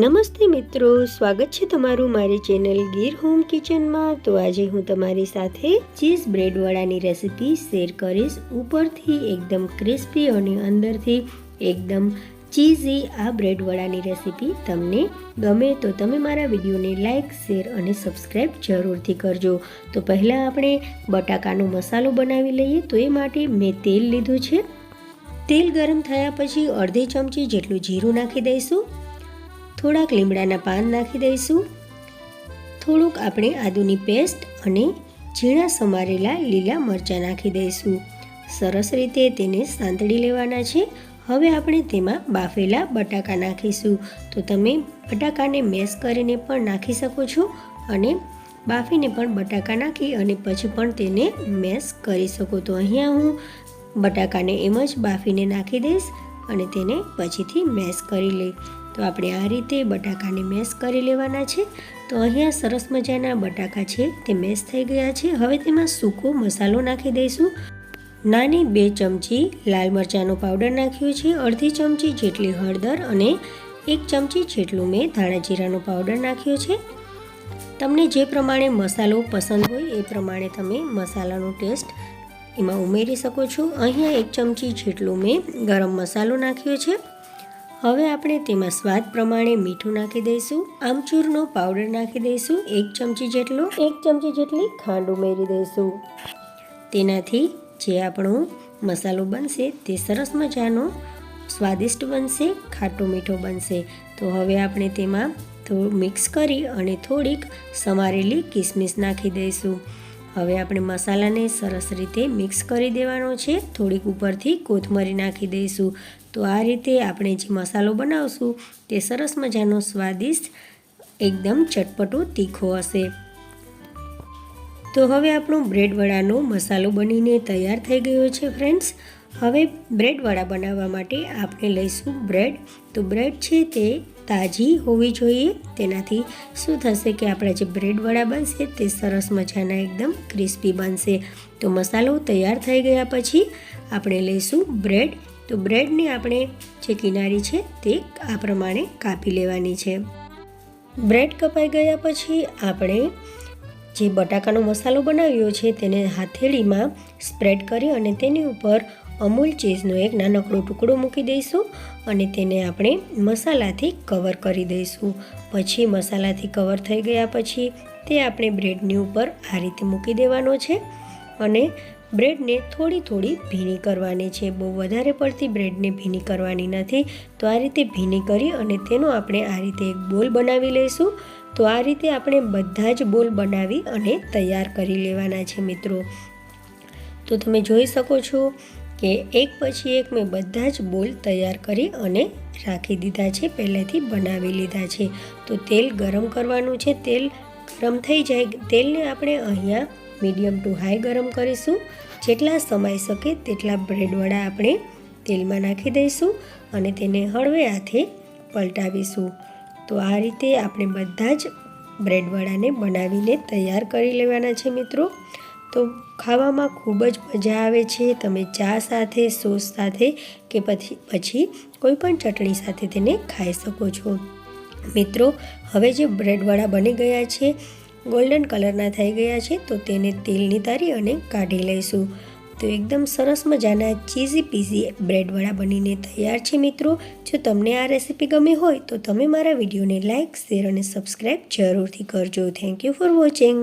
નમસ્તે મિત્રો, સ્વાગત છે તમારું મારી ચેનલ ગીર હોમ કિચનમાં. તો આજે હું તમારી સાથે ચીઝ બ્રેડ વડાની રેસિપી શેર કરીશ. ઉપરથી એકદમ ક્રિસ્પી અને અંદરથી એકદમ ચીઝી આ બ્રેડ વડાની રેસિપી તમને ગમે તો તમે મારા વિડીયોને લાઇક શેર અને સબસ્ક્રાઈબ જરૂરથી કરજો. તો પહેલાં આપણે બટાકાનો મસાલો બનાવી લઈએ. તો એ માટે મેં તેલ લીધું છે. તેલ ગરમ થયા પછી અડધી ચમચી જેટલું જીરું નાખી દઈશું. થોડાક લીમડાના પાન નાખી દઈશું. થોડુંક આપણે આદુની પેસ્ટ અને ઝીણા સમારેલા લીલા મરચાં નાખી દઈશું. સરસ રીતે તેને સાંતળી લેવાના છે. હવે આપણે તેમાં બાફેલા બટાકા નાખીશું. તો તમે બટાકાને મેશ કરીને પણ નાખી શકો છો અને બાફીને પણ બટાકા નાખી અને પછી પણ તેને મેશ કરી શકો. તો અહીંયા હું બટાકાને એમ જ બાફીને નાખી દઈશ અને તેને પછીથી મેશ કરી લઈ તો આપણે આ રીતે બટાકાને મેશ કરી લેવાના છે. તો અહીંયા સરસ મજાના બટાકા છે તે મેશ થઈ ગયા છે. હવે તેમાં સૂકો મસાલો નાખી દઈશું. નાની બે ચમચી લાલ મરચાંનો પાવડર નાખ્યો છે. અડધી ચમચી જેટલી હળદર અને એક ચમચી જેટલું મેં ધાણા જીરાનો પાવડર નાખ્યો છે. તમને જે પ્રમાણે મસાલો પસંદ હોય એ પ્રમાણે તમે મસાલાનો ટેસ્ટ એમાં ઉમેરી શકો છો. અહીંયા એક ચમચી જેટલું મેં ગરમ મસાલો નાખ્યો છે. હવે આપણે તેમાં સ્વાદ પ્રમાણે મીઠું નાખી દઈશું, આમચૂરનો પાવડર નાખી દઈશું, એક ચમચી જેટલો, એક ચમચી જેટલી ખાંડ ઉમેરી દઈશું. તેનાથી જે આપણો મસાલો બનશે તે સરસ મજાનો સ્વાદિષ્ટ બનશે, ખાટો મીઠો બનશે. તો હવે આપણે તેમાં થોડું મિક્સ કરી અને થોડીક સમારેલી કિસમિસ નાખી દઈશું. હવે આપણે મસાલાને સરસ રીતે મિક્સ કરી દેવાનો છે. થોડીક ઉપરથી કોથમરી નાખી દઈશું. તો આ રીતે આપણે જે મસાલો બનાવશું તે સરસ મજાનો સ્વાદિષ્ટ, એકદમ ચટપટો તીખો હશે. તો હવે આપણો બ્રેડ વડાનો મસાલો બનીને તૈયાર થઈ ગયો છે ફ્રેન્ડ્સ હવે બ્રેડ વડા બનાવવા માટે આપણે લઈશું બ્રેડ. તો બ્રેડ છે તે તાજી હોવી જોઈએ. તેનાથી શું થશે કે આપણા જે બ્રેડ વડા બનશે તે સરસ મજાના એકદમ ક્રિસ્પી બનશે. તો મસાલો તૈયાર થઈ ગયા પછી આપણે લઈશું બ્રેડ. તો બ્રેડની આપણે જે કિનારી છે તે આ પ્રમાણે કાપી લેવાની છે. બ્રેડ કપાઈ ગયા પછી આપણે જે બટાકાનો મસાલો બનાવ્યો છે તેને હાથેળીમાં સ્પ્રેડ કરી અને તેની ઉપર અમૂલ ચીઝનો એક નાનકડો ટુકડો મૂકી દઈશું અને તેને આપણે મસાલાથી કવર કરી દઈશું. પછી મસાલાથી કવર થઈ ગયા પછી તે આપણે બ્રેડની ઉપર આ રીતે મૂકી દેવાનો છે અને બ્રેડને થોડી થોડી ભીની કરવાની છે. બહુ વધારે પડતી બ્રેડને ભીની કરવાની નથી. તો આ રીતે ભીની કરી અને તેનો આપણે આ રીતે એક બોલ બનાવી લઈશું. તો આ રીતે આપણે બધા જ બોલ બનાવી અને તૈયાર કરી લેવાના છે મિત્રો. તો તમે જોઈ શકો છો કે એક પછી એક મેં બધા જ બોલ તૈયાર કરી અને રાખી દીધા છે, પહેલેથી બનાવી લીધા છે. તો તેલ ગરમ કરવાનું છે, તેલ ગરમ થઈ જાય, તેલને આપણે અહીંયા મીડિયમ ટુ હાઈ ગરમ કરીશું. જેટલા સમાઈ શકે તેટલા બ્રેડવડા આપણે તેલમાં નાખી દઈશું અને તેને હળવે હાથે પલટાવીશું. તો આ રીતે આપણે બધા જ બ્રેડવડાને બનાવીને તૈયાર કરી લેવાના છે મિત્રો. તો ખાવામાં ખૂબ જ મજા આવે છે. તમે ચા સાથે, સોસ સાથે કે પછી પછી કોઈ પણ ચટણી સાથે તેને ખાઈ શકો છો. મિત્રો, હવે જે બ્રેડવાળા બની ગયા છે, ગોલ્ડન કલરના થઈ ગયા છે, તો તેને તેલની તારી અને કાઢી લઈશું. તો એકદમ સરસ મજાના ચીઝી પીઝી બ્રેડવાળા બનીને તૈયાર છે મિત્રો. જો તમને આ રેસીપી ગમી હોય તો તમે મારા વિડીયોને લાઇક શેર અને સબસ્ક્રાઈબ જરૂરથી કરજો. Thank you for watching.